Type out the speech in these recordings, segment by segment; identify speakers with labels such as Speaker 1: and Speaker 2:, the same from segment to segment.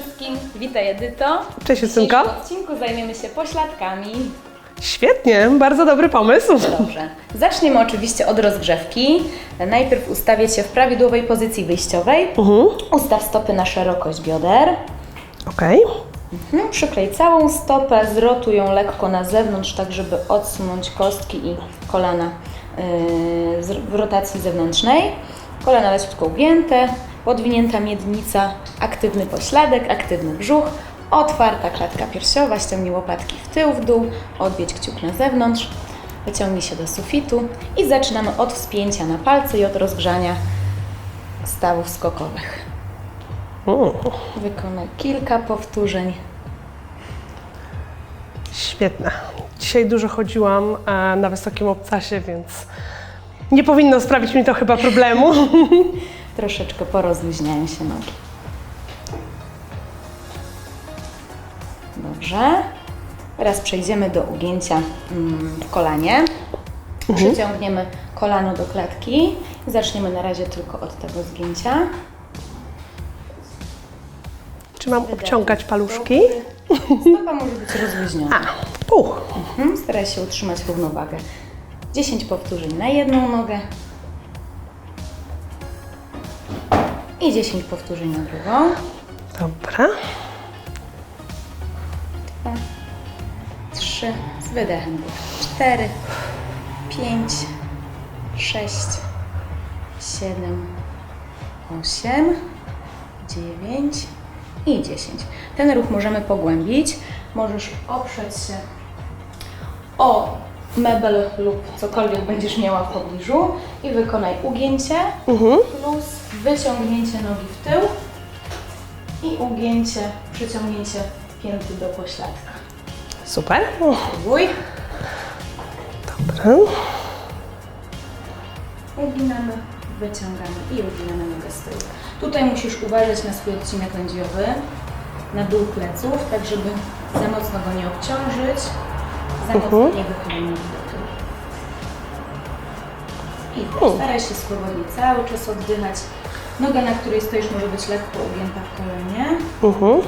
Speaker 1: wszystkim, witaj Edyto.
Speaker 2: Cześć,
Speaker 1: W
Speaker 2: Justynko.
Speaker 1: odcinku zajmiemy się pośladkami.
Speaker 2: Świetnie, bardzo dobry pomysł.
Speaker 1: Dobrze. Zaczniemy oczywiście od rozgrzewki. Najpierw ustawię Cię w prawidłowej pozycji wyjściowej.
Speaker 2: Mhm.
Speaker 1: Ustaw stopy na szerokość bioder.
Speaker 2: Okej.
Speaker 1: Mhm. Przyklej całą stopę, zrotuj ją lekko na zewnątrz, tak żeby odsunąć kostki i kolana yy, w rotacji zewnętrznej. Kolana leciutko ugięte, podwinięta miednica, aktywny pośladek, aktywny brzuch, otwarta klatka piersiowa, ściągnij łopatki w tył, w dół, odwiedź kciuk na zewnątrz, wyciągnij się do sufitu i zaczynamy od wspięcia na palce i od rozgrzania stawów skokowych. Wykonaj kilka powtórzeń.
Speaker 2: Świetne. Dzisiaj dużo chodziłam e, na wysokim obcasie, więc nie powinno sprawić mi to chyba problemu.
Speaker 1: Troszeczkę porozluźniają się nogi. Dobrze. Teraz przejdziemy do ugięcia mm, w kolanie. Przyciągniemy kolano do klatki zaczniemy na razie tylko od tego zgięcia.
Speaker 2: Czy mam obciągać paluszki?
Speaker 1: Stopa może być rozluźniona.
Speaker 2: A, uch.
Speaker 1: Mhm. Staraj się utrzymać równowagę. 10 powtórzeń na jedną nogę i 10 powtórzeń na drugą.
Speaker 2: Dobra.
Speaker 1: dwa, trzy, z wydechem cztery, pięć, sześć, siedem, osiem, dziewięć i dziesięć. Ten ruch możemy pogłębić. Możesz oprzeć się o mebel lub cokolwiek będziesz miała w pobliżu i wykonaj ugięcie
Speaker 2: Mhm.
Speaker 1: plus wyciągnięcie nogi w tył i ugięcie, przyciągnięcie pięty do pośladka.
Speaker 2: Super.
Speaker 1: Spróbuj.
Speaker 2: Dobra.
Speaker 1: Uginamy, wyciągamy i uginamy nogę z tyłu. Tutaj musisz uważać na swój odcinek lędźwiowy, na dół pleców, tak żeby za mocno go nie obciążyć, za mocno
Speaker 2: Mhm.
Speaker 1: nie wychylaj nogi do tyłu. I staraj się swobodnie cały czas oddychać. Noga, na której stoisz, może być lekko ugięta w kolenie.
Speaker 2: Mhm.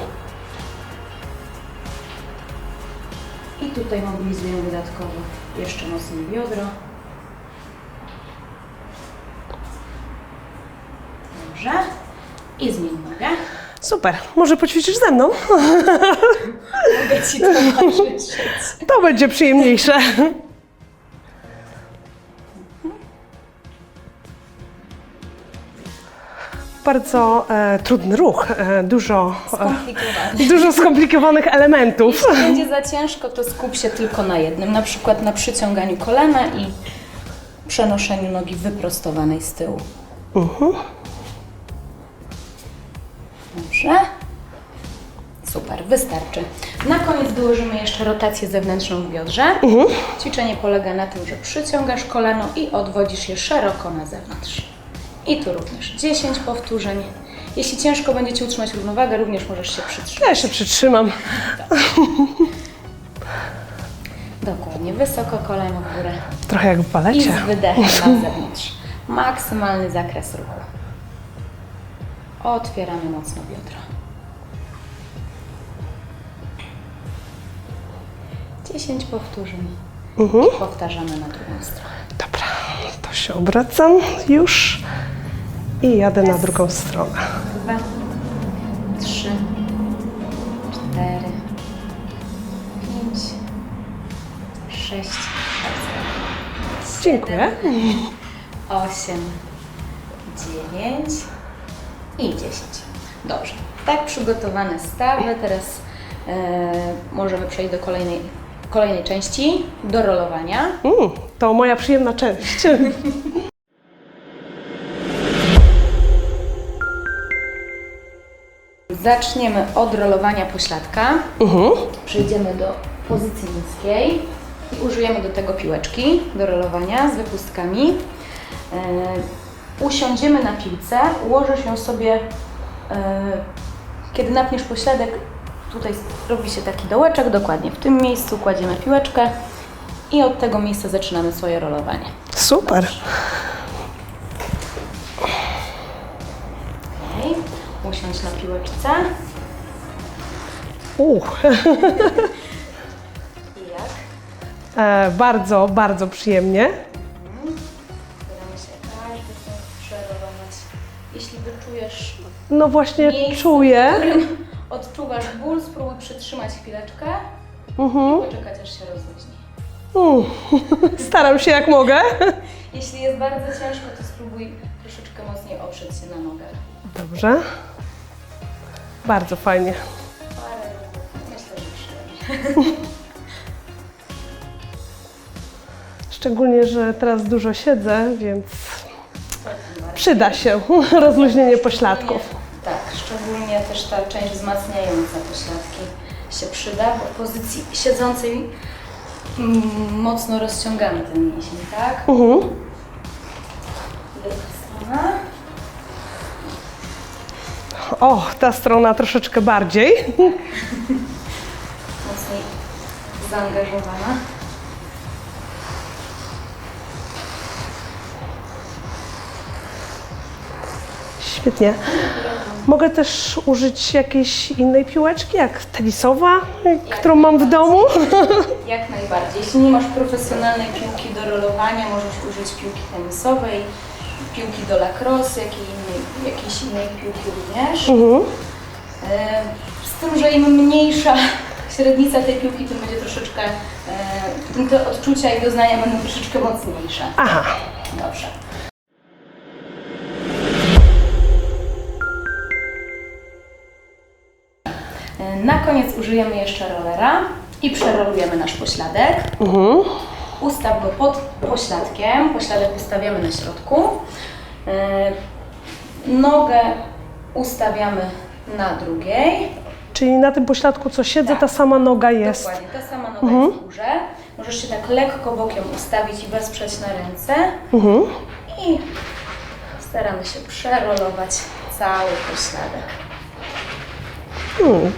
Speaker 1: I tutaj mobilizuję dodatkowo jeszcze mocniej biodro. Dobrze. I zmień nogę.
Speaker 2: Super. Może poćwiczysz ze mną?
Speaker 1: Mogę Ci towarzyszyć.
Speaker 2: To będzie przyjemniejsze. Bardzo e, trudny ruch, e, dużo, e, dużo skomplikowanych elementów.
Speaker 1: Jeśli będzie za ciężko, to skup się tylko na jednym, na przykład na przyciąganiu kolana i przenoszeniu nogi wyprostowanej z tyłu. Dobrze. Super, wystarczy. Na koniec dołożymy jeszcze rotację zewnętrzną w biodrze. Ćwiczenie polega na tym, że przyciągasz kolano i odwodzisz je szeroko na zewnątrz. I tu również 10 powtórzeń. Jeśli ciężko będzie Ci utrzymać równowagę, również możesz się przytrzymać.
Speaker 2: Ja się przytrzymam.
Speaker 1: Dokładnie, wysoko kolano w górę.
Speaker 2: Trochę jak w
Speaker 1: I
Speaker 2: balecie.
Speaker 1: z wydechem na zewnątrz. Maksymalny zakres ruchu. Otwieramy mocno biodro. 10 powtórzeń. I powtarzamy na drugą stronę.
Speaker 2: Dobra, to się obracam już i jadę na drugą stronę.
Speaker 1: Dwa, trzy, cztery, pięć, sześć,
Speaker 2: Dziękuję.
Speaker 1: osiem, dziewięć i dziesięć. Dobrze. Tak przygotowane stawy. Teraz e, możemy przejść do kolejnej, kolejnej części, do rolowania.
Speaker 2: Mm, to moja przyjemna część.
Speaker 1: Zaczniemy od rolowania pośladka.
Speaker 2: Mhm.
Speaker 1: Przejdziemy do pozycji niskiej i użyjemy do tego piłeczki do rolowania z wypustkami. E, usiądziemy na piłce, ułożysz ją sobie, e, kiedy napniesz pośladek, tutaj robi się taki dołeczek, dokładnie w tym miejscu kładziemy piłeczkę i od tego miejsca zaczynamy swoje rolowanie.
Speaker 2: Super.
Speaker 1: Okay. Usiądź na piłeczce.
Speaker 2: Uch,
Speaker 1: I jak?
Speaker 2: e, bardzo, bardzo przyjemnie. No właśnie
Speaker 1: Miejsce.
Speaker 2: czuję.
Speaker 1: w którym odczuwasz ból, spróbuj przytrzymać chwileczkę
Speaker 2: Mhm.
Speaker 1: i poczekać aż się rozluźni.
Speaker 2: Mm. Staram się jak mogę.
Speaker 1: Jeśli jest bardzo ciężko, to spróbuj troszeczkę mocniej oprzeć się na nogę.
Speaker 2: Dobrze. Bardzo fajnie.
Speaker 1: Parę ruchów, myślę, że trzy.
Speaker 2: Szczególnie, że teraz dużo siedzę, więc przyda się rozluźnienie pośladków.
Speaker 1: Też ta część wzmacniająca pośladki się przyda, bo w pozycji siedzącej mm, mocno rozciągamy ten mięsień, tak?
Speaker 2: Mhm.
Speaker 1: Druga strona.
Speaker 2: O, ta strona troszeczkę bardziej.
Speaker 1: Mocniej zaangażowana.
Speaker 2: Świetnie. Mogę też użyć jakiejś innej piłeczki, jak tenisowa, którą mam w domu.
Speaker 1: Jak najbardziej. Jeśli nie masz profesjonalnej piłki do rolowania, możesz użyć piłki tenisowej, piłki do lacrosse, jakiej innej, jakiejś innej piłki również.
Speaker 2: Mhm.
Speaker 1: E, Z tym, że im mniejsza średnica tej piłki, tym będzie troszeczkę, e, tym te odczucia i doznania będą troszeczkę mocniejsze.
Speaker 2: Aha.
Speaker 1: Dobrze. Na koniec użyjemy jeszcze rollera i przerolujemy nasz pośladek.
Speaker 2: Mhm.
Speaker 1: Ustaw go pod pośladkiem, pośladek ustawiamy na środku. E, Nogę ustawiamy na drugiej.
Speaker 2: Czyli na tym pośladku, co siedzę, ta sama noga jest.
Speaker 1: Dokładnie, ta sama noga jest w górze. Możesz się tak lekko bokiem ustawić i wesprzeć na ręce.
Speaker 2: Mhm.
Speaker 1: I staramy się przerolować cały pośladek.
Speaker 2: Hmm.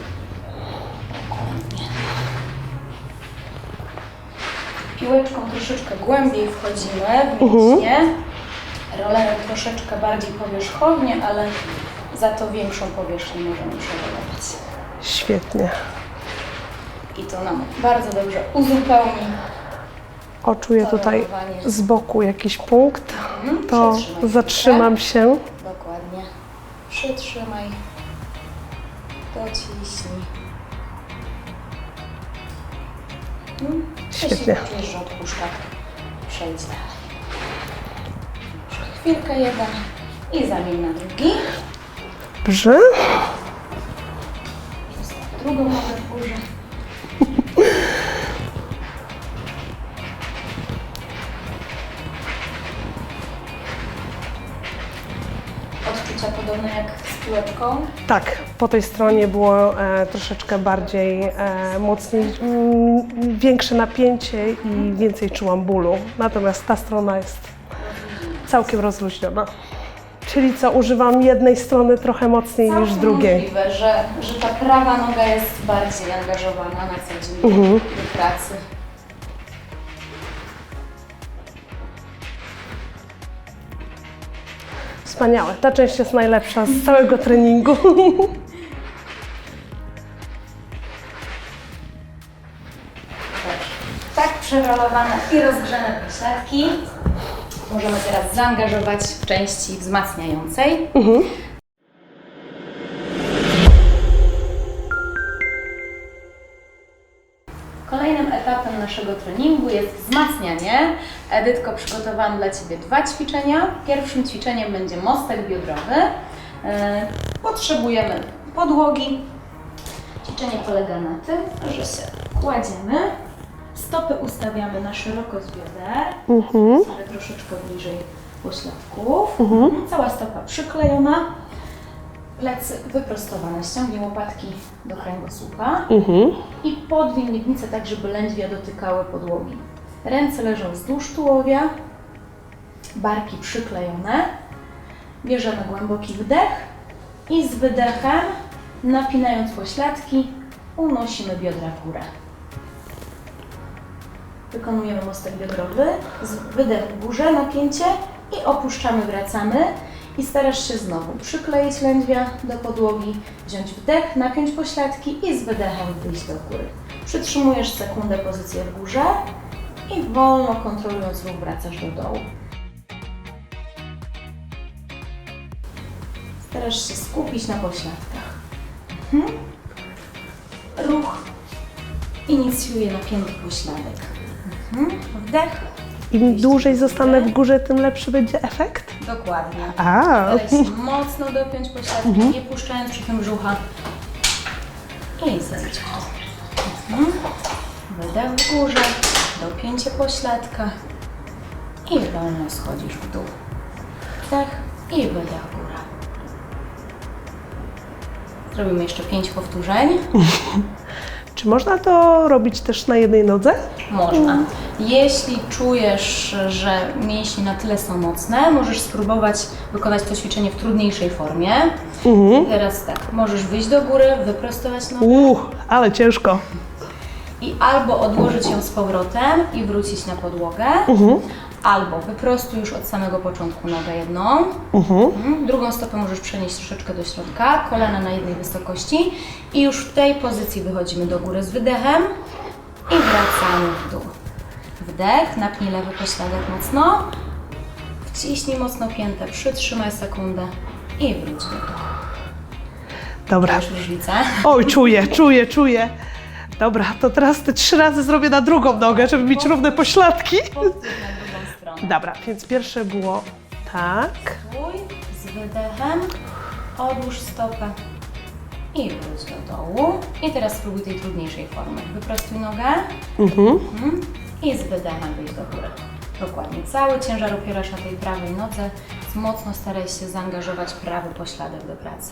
Speaker 1: Piłeczką troszeczkę głębiej wchodzimy w mięśnie. Rollerem troszeczkę bardziej powierzchownie, ale za to większą powierzchnię możemy przerolować.
Speaker 2: Świetnie.
Speaker 1: I to nam bardzo dobrze uzupełni.
Speaker 2: O, czuję tutaj z boku jakiś punkt.
Speaker 1: Mhm,
Speaker 2: To zatrzymam się.
Speaker 1: Dokładnie. Przytrzymaj. Dociśnij. Mhm.
Speaker 2: Świetnie.
Speaker 1: Czujesz, że odpuszczak, przejdź dalej. Jeszcze chwilkę jeden i zamień na drugi.
Speaker 2: Dobrze.
Speaker 1: Drugą nogę w górze. Odczucia podobne jak z piłeczką.
Speaker 2: Tak, po tej stronie było e, troszeczkę bardziej, e, mocniej, mm, większe napięcie i więcej czułam bólu. Natomiast ta strona jest całkiem rozluźniona. Czyli co, używam jednej strony trochę mocniej niż
Speaker 1: Całkiem
Speaker 2: drugiej.
Speaker 1: możliwe, że, że ta prawa noga jest bardziej angażowana na co dzień
Speaker 2: Mhm.
Speaker 1: do pracy.
Speaker 2: Wspaniałe. Ta część jest najlepsza z całego treningu.
Speaker 1: Tak przerolowane i rozgrzane pośladki możemy teraz zaangażować w części wzmacniającej. Kolejnym naszego treningu jest wzmacnianie. Edytko, przygotowałam dla Ciebie dwa ćwiczenia. Pierwszym ćwiczeniem będzie mostek biodrowy. E, Potrzebujemy podłogi. Ćwiczenie polega na tym, że się kładziemy, stopy ustawiamy na szeroko z bioder,
Speaker 2: Mhm.
Speaker 1: troszeczkę bliżej pośladków. Cała stopa przyklejona, plecy wyprostowane, ściągnij łopatki do kręgosłupa
Speaker 2: Mhm.
Speaker 1: i podwiń miednicę tak, żeby lędźwia dotykały podłogi. Ręce leżą wzdłuż tułowia, barki przyklejone. Bierzemy głęboki wdech i z wydechem, napinając pośladki, unosimy biodra w górę. Wykonujemy mostek biodrowy, z wydech w górze, napięcie i opuszczamy, wracamy. I starasz się znowu przykleić lędźwia do podłogi, wziąć wdech, napiąć pośladki i z wydechem wyjść do góry. Przytrzymujesz sekundę pozycję w górze i wolno kontrolując ruch wracasz do dołu. Starasz się skupić na pośladkach. Mhm. Ruch inicjuje napięty pośladek. Mhm. Wdech.
Speaker 2: Im dłużej zostanę w górze, tym lepszy będzie efekt?
Speaker 1: Dokładnie.
Speaker 2: A,
Speaker 1: Staraj się mocno dopiąć pośladki, nie puszczając przy tym brzucha. I zejdź w dół. Mhm. Wydech w górze, dopięcie pośladka i wolno schodzisz w dół. Wdech i wydech góra. Zrobimy jeszcze pięć powtórzeń.
Speaker 2: czy można to robić też na jednej nodze?
Speaker 1: Można. Jeśli czujesz, że mięśnie na tyle są mocne, możesz spróbować wykonać to ćwiczenie w trudniejszej formie. Teraz tak, możesz wyjść do góry, wyprostować nogę
Speaker 2: Uch, ale ciężko.
Speaker 1: i albo odłożyć ją z powrotem i wrócić na podłogę, albo wyprostuj już od samego początku nogę jedną, Mhm. drugą stopę możesz przenieść troszeczkę do środka, kolana na jednej wysokości i już w tej pozycji wychodzimy do góry z wydechem i wracamy w dół. Wdech, napnij lewy pośladek mocno, wciśnij mocno piętę, przytrzymaj sekundę i wróć do dołu.
Speaker 2: Dobra.
Speaker 1: Masz różnicę?
Speaker 2: Oj, czuję, czuję, czuję. Dobra, to teraz te trzy razy zrobię na drugą nogę, żeby mieć równe pośladki.
Speaker 1: Powtórz na.
Speaker 2: Dobra, więc pierwsze było tak.
Speaker 1: Stój z wydechem, odłóż stopę i wróć do dołu. I teraz spróbuj tej trudniejszej formy. Wyprostuj nogę
Speaker 2: Mhm.
Speaker 1: mhm. i z wydechem wyjdź do góry. Dokładnie. Cały ciężar opierasz na tej prawej nodze, mocno staraj się zaangażować prawy pośladek do pracy.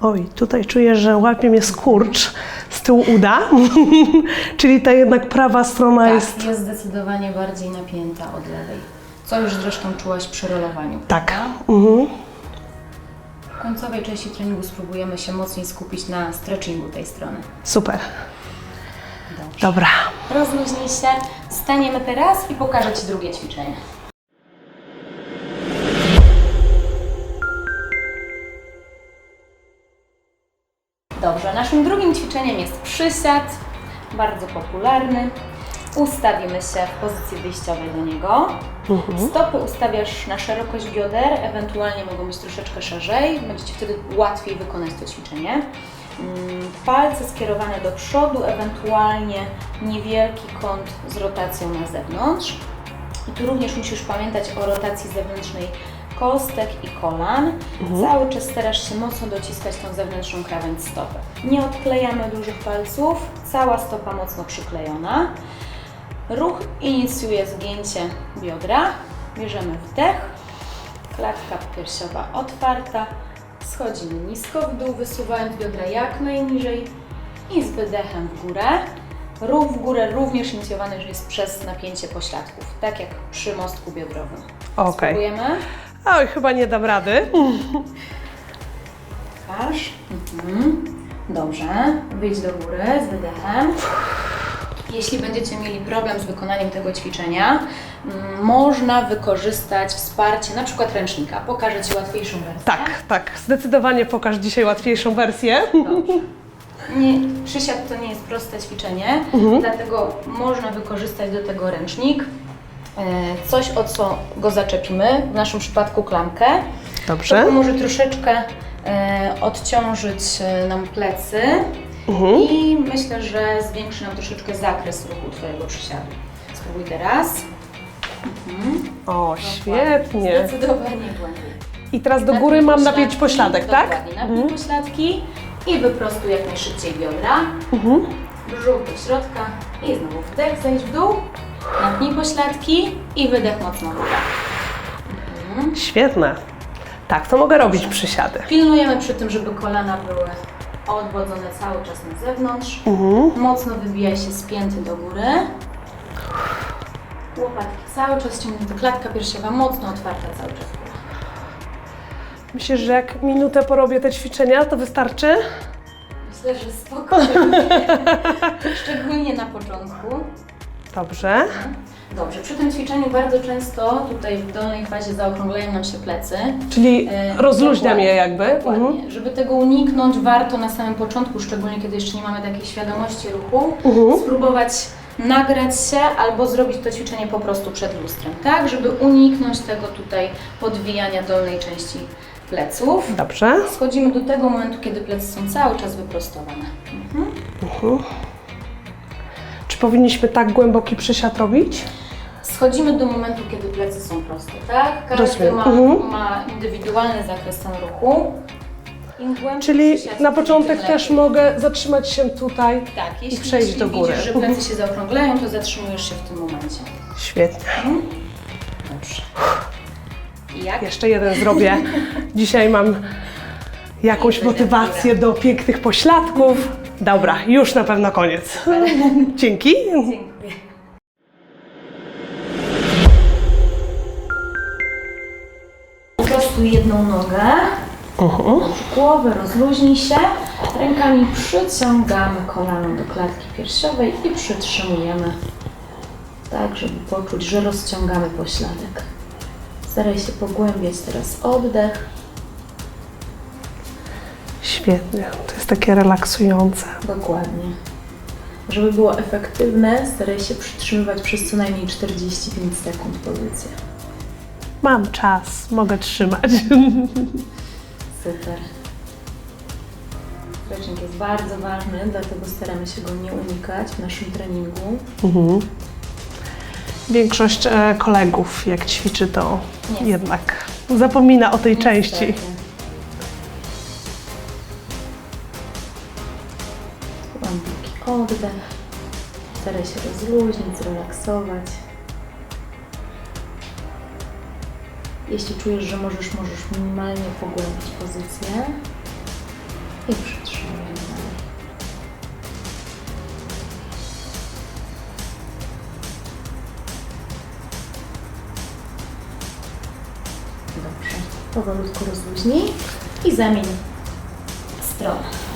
Speaker 2: Oj, tutaj czuję, że łapie mnie skurcz z tyłu uda. Czyli ta jednak prawa strona jest.
Speaker 1: Tak, jest zdecydowanie bardziej napięta od lewej. Co już zresztą czułaś przy rolowaniu.
Speaker 2: Tak. Mhm.
Speaker 1: W końcowej części treningu spróbujemy się mocniej skupić na stretchingu tej strony.
Speaker 2: Super.
Speaker 1: Dobrze.
Speaker 2: Dobra.
Speaker 1: Rozluźnij się. Staniemy teraz i pokażę Ci drugie ćwiczenie. Dobrze, naszym drugim ćwiczeniem jest przysiad, bardzo popularny. Ustawimy się w pozycji wyjściowej do niego. Stopy ustawiasz na szerokość bioder, ewentualnie mogą być troszeczkę szerzej, będzie Ci wtedy łatwiej wykonać to ćwiczenie. Mm, Palce skierowane do przodu, ewentualnie niewielki kąt z rotacją na zewnątrz. I tu również musisz pamiętać o rotacji zewnętrznej kostek i kolan. Cały czas starasz się mocno dociskać tą zewnętrzną krawędź stopy. Nie odklejamy dużych palców, cała stopa mocno przyklejona. Ruch inicjuje zgięcie biodra. Bierzemy wdech, klatka piersiowa otwarta, schodzimy nisko w dół, wysuwając biodra jak najniżej i z wydechem w górę. Ruch w górę również inicjowany jest przez napięcie pośladków, tak jak przy mostku biodrowym.
Speaker 2: Okej.
Speaker 1: Spróbujemy.
Speaker 2: Oj, chyba nie dam rady.
Speaker 1: Twarz. Mhm. Dobrze. Wyjdź do góry z wydechem. Jeśli będziecie mieli problem z wykonaniem tego ćwiczenia, mm, można wykorzystać wsparcie na przykład ręcznika. Pokażę Ci łatwiejszą wersję.
Speaker 2: Tak, tak. Zdecydowanie pokaż dzisiaj łatwiejszą wersję.
Speaker 1: Dobrze. Nie, przysiad to nie jest proste ćwiczenie, dlatego można wykorzystać do tego ręcznik. E, Coś, o co go zaczepimy, w naszym przypadku klamkę. To
Speaker 2: Dobrze.
Speaker 1: pomoże troszeczkę e, odciążyć e, nam plecy i myślę, że zwiększy nam troszeczkę zakres ruchu Twojego przysiadu. Spróbuj teraz.
Speaker 2: O, świetnie.
Speaker 1: Zdecydowanie głębiej.
Speaker 2: I teraz do góry mam napięć pośladek, tak?
Speaker 1: Dokładnie, napnij pośladki i wyprostuj jak najszybciej biodra.
Speaker 2: Mhm.
Speaker 1: Brzuch do środka i znowu wdech, zejdź w dół. Napnij pośladki i wydech mocno w górę.
Speaker 2: Świetne. Tak, to mogę robić przysiady.
Speaker 1: Pilnujemy przy tym, żeby kolana były odwodzone cały czas na zewnątrz.
Speaker 2: Mhm.
Speaker 1: Mocno wybijaj się z pięty do góry. Łopatki cały czas ciągnięte, klatka piersiowa mocno otwarta cały czas.
Speaker 2: Myślisz, że jak minutę porobię te ćwiczenia, to wystarczy?
Speaker 1: Myślę, że spokojnie. Szczególnie na początku.
Speaker 2: Dobrze.
Speaker 1: Dobrze, przy tym ćwiczeniu bardzo często tutaj w dolnej fazie zaokrąglają nam się plecy.
Speaker 2: Czyli
Speaker 1: E,
Speaker 2: rozluźniam je jakby.
Speaker 1: Dokładnie.
Speaker 2: Mhm.
Speaker 1: Żeby tego uniknąć, warto na samym początku, szczególnie kiedy jeszcze nie mamy takiej świadomości ruchu,
Speaker 2: Mhm.
Speaker 1: spróbować nagrać się albo zrobić to ćwiczenie po prostu przed lustrem, tak? Żeby uniknąć tego tutaj podwijania dolnej części pleców.
Speaker 2: Dobrze.
Speaker 1: Schodzimy do tego momentu, kiedy plecy są cały czas wyprostowane. Mhm.
Speaker 2: Czy powinniśmy tak głęboki przysiad robić?
Speaker 1: Schodzimy do momentu, kiedy plecy są proste, tak? Każdy
Speaker 2: Rozumiem.
Speaker 1: ma,
Speaker 2: Mhm.
Speaker 1: ma indywidualny zakres ten ruchu. Im głębszy
Speaker 2: Czyli
Speaker 1: przysiad,
Speaker 2: na początek
Speaker 1: tym
Speaker 2: też
Speaker 1: lepiej.
Speaker 2: mogę zatrzymać się tutaj.
Speaker 1: Tak, jeśli,
Speaker 2: przejść
Speaker 1: jeśli
Speaker 2: do góry.
Speaker 1: widzisz, że plecy się zaokrąglają, to zatrzymujesz się w tym momencie.
Speaker 2: Świetnie.
Speaker 1: Dobrze. I jak?
Speaker 2: Jeszcze jeden zrobię. Dzisiaj mam jakąś motywację do pięknych pośladków. Dobra, już na pewno koniec. Dzięki.
Speaker 1: Dziękuję. Prostuj jedną nogę, Odłóż głowę, rozluźnij się. Rękami przyciągamy kolano do klatki piersiowej i przytrzymujemy tak, żeby poczuć, że rozciągamy pośladek. Staraj się pogłębiać teraz oddech.
Speaker 2: Świetnie. To jest takie relaksujące.
Speaker 1: Dokładnie. Żeby było efektywne, staraj się przytrzymywać przez co najmniej 45 sekund pozycję.
Speaker 2: Mam czas, mogę trzymać.
Speaker 1: Super. Stretching jest bardzo ważny, dlatego staramy się go nie unikać w naszym treningu.
Speaker 2: Mhm. Większość e, kolegów, jak ćwiczy, to
Speaker 1: Niestety.
Speaker 2: jednak zapomina o tej części.
Speaker 1: Niestety. Rozluźnić, zrelaksować. Jeśli czujesz, że możesz, możesz minimalnie pogłębić pozycję i przytrzymujemy dalej. Dobrze. Powolutku rozluźnij i zamień stronę.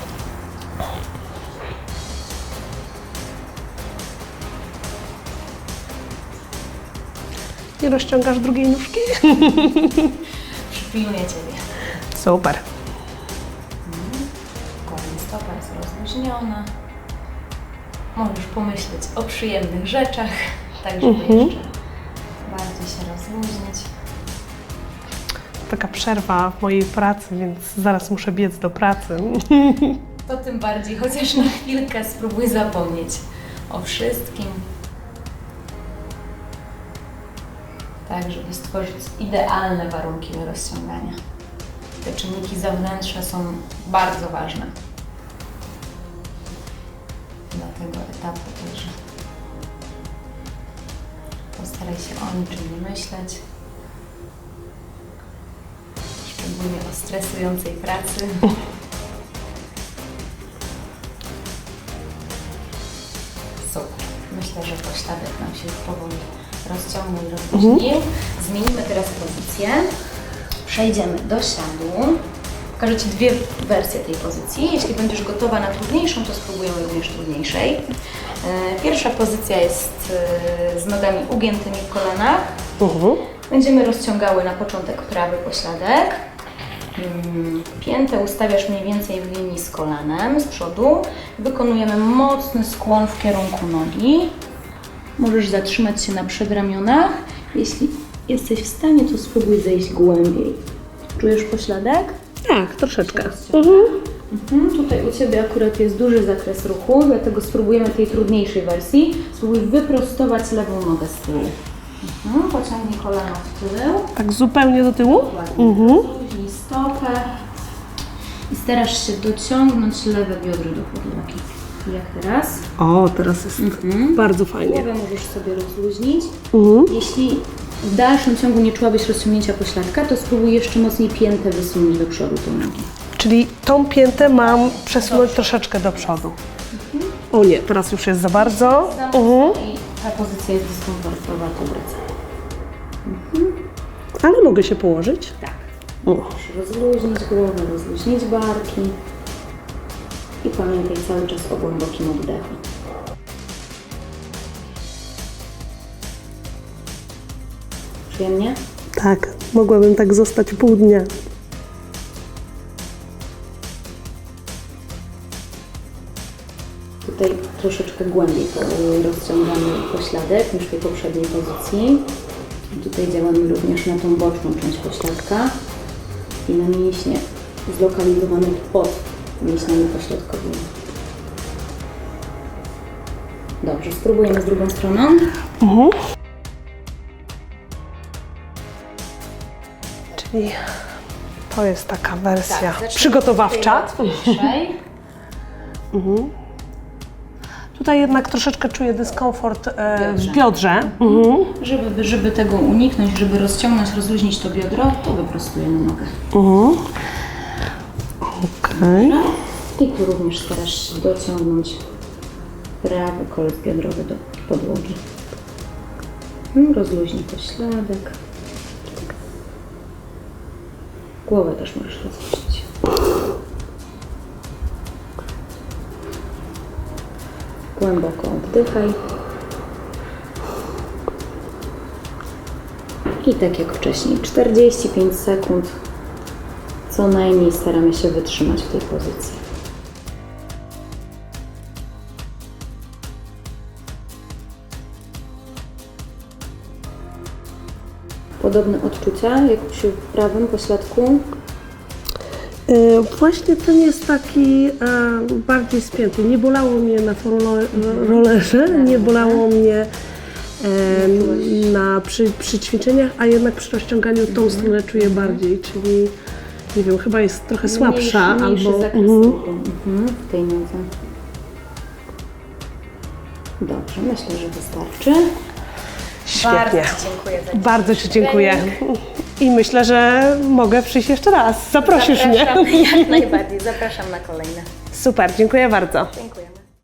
Speaker 2: Nie rozciągasz drugiej nóżki?
Speaker 1: Przypilnuję Ciebie.
Speaker 2: Super.
Speaker 1: Kolana stopa jest rozluźniona. Możesz pomyśleć o przyjemnych rzeczach, tak żeby
Speaker 2: Mhm.
Speaker 1: jeszcze bardziej się rozluźnić.
Speaker 2: Taka przerwa w mojej pracy, więc zaraz muszę biec do pracy.
Speaker 1: To tym bardziej, chociaż na chwilkę spróbuj zapomnieć o wszystkim. Tak, żeby stworzyć idealne warunki do rozciągania. Te czynniki zewnętrzne są bardzo ważne. Dla tego etapu także postaraj się o niczym nie myśleć. Szczególnie o stresującej pracy. Super. Myślę, że pośladek nam się powoli rozciągnął i rozluźnił. Zmienimy teraz pozycję. Przejdziemy do siadu. Pokażę Ci dwie wersje tej pozycji. Jeśli będziesz gotowa na trudniejszą, to spróbujemy również trudniejszej. E, Pierwsza pozycja jest e, z nogami ugiętymi w kolanach.
Speaker 2: Mhm.
Speaker 1: Będziemy rozciągały na początek prawy pośladek. Mm, Piętę ustawiasz mniej więcej w linii z kolanem z przodu. Wykonujemy mocny skłon w kierunku nogi. Możesz zatrzymać się na przedramionach. Jeśli jesteś w stanie, to spróbuj zejść głębiej. Czujesz pośladek?
Speaker 2: Tak, troszeczkę.
Speaker 1: Mhm. Tutaj u Ciebie akurat jest duży zakres ruchu, dlatego spróbujemy tej trudniejszej wersji. Spróbuj wyprostować lewą nogę z tyłu. Mhm. Pociągnij kolano w tył.
Speaker 2: Tak zupełnie do tyłu?
Speaker 1: Ładnie.
Speaker 2: Mhm.
Speaker 1: Stopę i starasz się dociągnąć lewe biodro do podłogi. Jak teraz?
Speaker 2: O, teraz jest bardzo fajnie.
Speaker 1: Głowę możesz sobie rozluźnić.
Speaker 2: Mhm.
Speaker 1: Jeśli w dalszym ciągu nie czułabyś rozciągnięcia pośladka, to spróbuj jeszcze mocniej piętę wysunąć do przodu tą nogi.
Speaker 2: Czyli tą piętę mam przesunąć troszeczkę do przodu. O nie, teraz już jest za bardzo. Mhm.
Speaker 1: i ta pozycja jest dyskomfortowa, to wracamy.
Speaker 2: Ale mogę się położyć?
Speaker 1: Tak. Musisz rozluźnić głowę, rozluźnić barki. I pamiętaj cały czas o głębokim oddechu. Przyjemnie?
Speaker 2: Tak, mogłabym tak zostać pół dnia.
Speaker 1: Tutaj troszeczkę głębiej po- rozciągamy pośladek niż w tej poprzedniej pozycji. I Tutaj działamy również na tą boczną część pośladka i na mięśnie zlokalizowane pod mięśniami pośladkowymi. Dobrze, spróbujemy z drugą stroną.
Speaker 2: Czyli to jest taka wersja
Speaker 1: zacznijmy
Speaker 2: przygotowawcza.
Speaker 1: od tej łatwiejszej.
Speaker 2: Tutaj jednak troszeczkę czuję dyskomfort e, w
Speaker 1: Biodrze.
Speaker 2: biodrze. Mhm.
Speaker 1: Żeby, żeby tego uniknąć, żeby rozciągnąć, rozluźnić to biodro, to wyprostujemy nogę.
Speaker 2: Okej.
Speaker 1: I tu również starasz się dociągnąć prawy kolec biodrowy do podłogi. No, Rozluźnij pośladek. Głowę też możesz rozluźnić. Głęboko oddychaj. I tak jak wcześniej, 45 sekund co najmniej staramy się wytrzymać w tej pozycji. Podobne odczucia jak przy prawym pośladku.
Speaker 2: E, Właśnie ten jest taki e, bardziej spięty. Nie bolało mnie na rollerze, nie bolało mnie e, na, przy, przy ćwiczeniach, a jednak przy rozciąganiu tą stronę czuję bardziej, czyli nie wiem, chyba jest trochę słabsza
Speaker 1: mniejszy, mniejszy
Speaker 2: albo...
Speaker 1: zakres
Speaker 2: Mhm.
Speaker 1: mhm, w tej nodze. Dobrze, myślę, że wystarczy.
Speaker 2: Świetnie.
Speaker 1: Bardzo dziękuję za
Speaker 2: Bardzo Ci dziękuję. I myślę, że mogę przyjść jeszcze raz. Zaprosisz mnie.
Speaker 1: Zapraszam, jak najbardziej. Zapraszam na kolejne.
Speaker 2: Super, dziękuję bardzo.
Speaker 1: Dziękujemy.